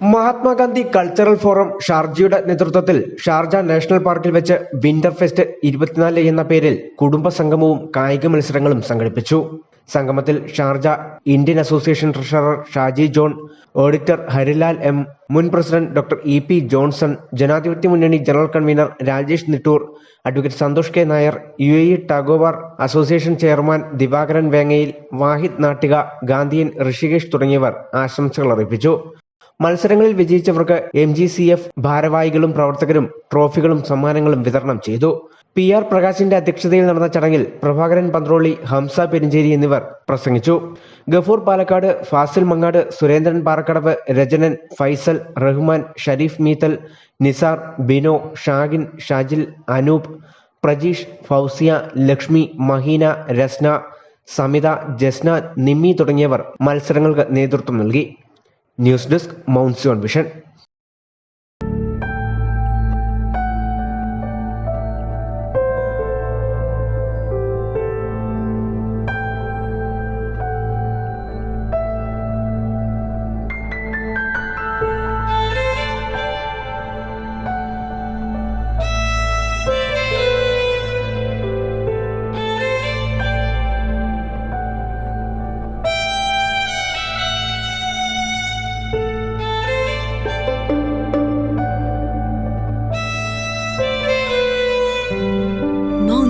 Mahatma Gandhi cultural forum ഷാർജയുടെ നേതൃത്വത്തിൽ Sharjah national പാർക്കിൽ വെച്ച് വിന്റർ ഫെസ്റ്റ് ഇരുപത്തിനാല് എന്ന പേരിൽ കുടുംബ സംഗമവും കായിക മത്സരങ്ങളും സംഘടിപ്പിച്ചു. സംഗമത്തിൽ Sharjah Indian association treasurer Shaji John auditor Harilal M മുൻ president doctor E P Johnson ജനാധിപത്യ മുന്നണി general convener Rajesh Nittoor advocate Santhosh K Nair U A E ടാഗോവാർ association chairman Divakaran Vengayil വാഹിദ് നാട്ടിക ഗാന്ധിയൻ ഋഷികേഷ് തുടങ്ങിയവർ ആശംസകൾ അറിയിച്ചു മത്സരങ്ങളിൽ വിജയിച്ചവർക്ക് എം ജി സി എഫ് ഭാരവാഹികളും പ്രവർത്തകരും ട്രോഫികളും സമ്മാനങ്ങളും വിതരണം ചെയ്തു. പി ആർ പ്രകാശിന്റെ അധ്യക്ഷതയിൽ നടന്ന ചടങ്ങിൽ പ്രഭാകരൻ പന്ത്രോളി ഹംസ പെരിഞ്ചേരി എന്നിവർ പ്രസംഗിച്ചു. ഗഫൂർ പാലക്കാട് ഫാസിൽ മങ്ങാട് സുരേന്ദ്രൻ പാറക്കടവ് രജനൻ ഫൈസൽ റഹ്മാൻ ഷരീഫ് മീത്തൽ നിസാർ ബിനോ ഷാഗിൻ ഷാജിൽ അനൂപ് പ്രജീഷ് ഫൗസിയ ലക്ഷ്മി മഹീന രസ്ന സമിത ജസ്ന നിമ്മി തുടങ്ങിയവർ മത്സരങ്ങൾക്ക് നേതൃത്വം നൽകി. news desk Mount Zion vision